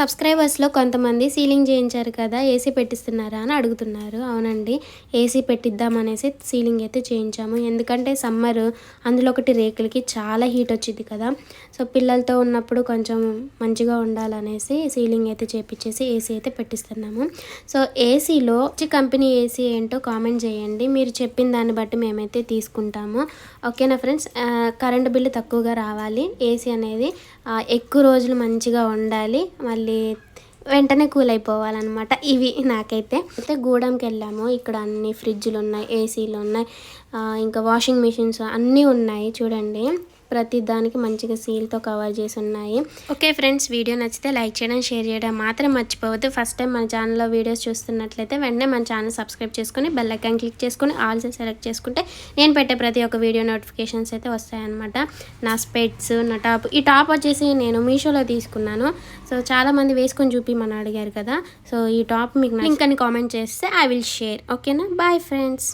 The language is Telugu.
సబ్స్క్రైబర్స్లో కొంతమంది సీలింగ్ చేయించారు కదా ఏసీ పెట్టిస్తున్నారా అని అడుగుతున్నారు. అవునండి ఏసీ పెట్టిద్దాం అనేసి సీలింగ్ అయితే చేయించాము. ఎందుకంటే సమ్మర్ అందులో ఒకటి రేకులకి చాలా హీట్ వచ్చింది కదా. సో పిల్లలతో ఉన్నప్పుడు కొంచెం మంచిగా ఉండాలనేసి సీలింగ్ అయితే చేపించేసి ఏసీ అయితే పెట్టిస్తున్నాము. సో ఏసీలో కంపెనీ ఏసీ ఏంటో కామెంట్ చేయండి. మీరు చెప్పిన దాన్ని బట్టి మేమైతే తీసుకుంటాము. ఓకేనా ఫ్రెండ్స్? కరెంటు బిల్లు తక్కువగా రావాలి. ఏసీ అనేది ఎక్కువ రోజులు మంచిగా ఉండాలి. మళ్ళీ వెంటనే కూల్ అయిపోవాలన్నమాట. ఇవి నాకైతే. అయితే గూడెంకి వెళ్ళాము. ఇక్కడ అన్ని ఫ్రిడ్జ్లు ఉన్నాయి ఏసీలు ఉన్నాయి ఆ, ఇంకా వాషింగ్ మిషన్స్ అన్నీ ఉన్నాయి. చూడండి. ప్రతి దానికి మంచిగా సీల్తో కవర్ చేసి ఉన్నాయి. ఓకే ఫ్రెండ్స్ వీడియో నచ్చితే లైక్ చేయడం షేర్ చేయడం మాత్రం మర్చిపోవద్దు. ఫస్ట్ టైం మన ఛానల్లో వీడియోస్ చూస్తున్నట్లయితే వెంటనే మన ఛానల్ సబ్స్క్రైబ్ చేసుకొని బెల్ ఐకాన్ క్లిక్ చేసుకొని ఆల్ సెలెక్ట్ చేసుకుంటే నేను పెట్టే ప్రతి ఒక్క వీడియో నోటిఫికేషన్స్ అయితే వస్తాయన్నమాట. నా స్పెట్స్ నా టాప్. ఈ టాప్ వచ్చేసి నేను మీషోలో తీసుకున్నాను. సో చాలామంది వేసుకొని చూపిమని అడిగారు కదా. సో ఈ టాప్ మీకు లింక్ అని కామెంట్ చేస్తే ఐ విల్ షేర్. ఓకేనా? Bye friends.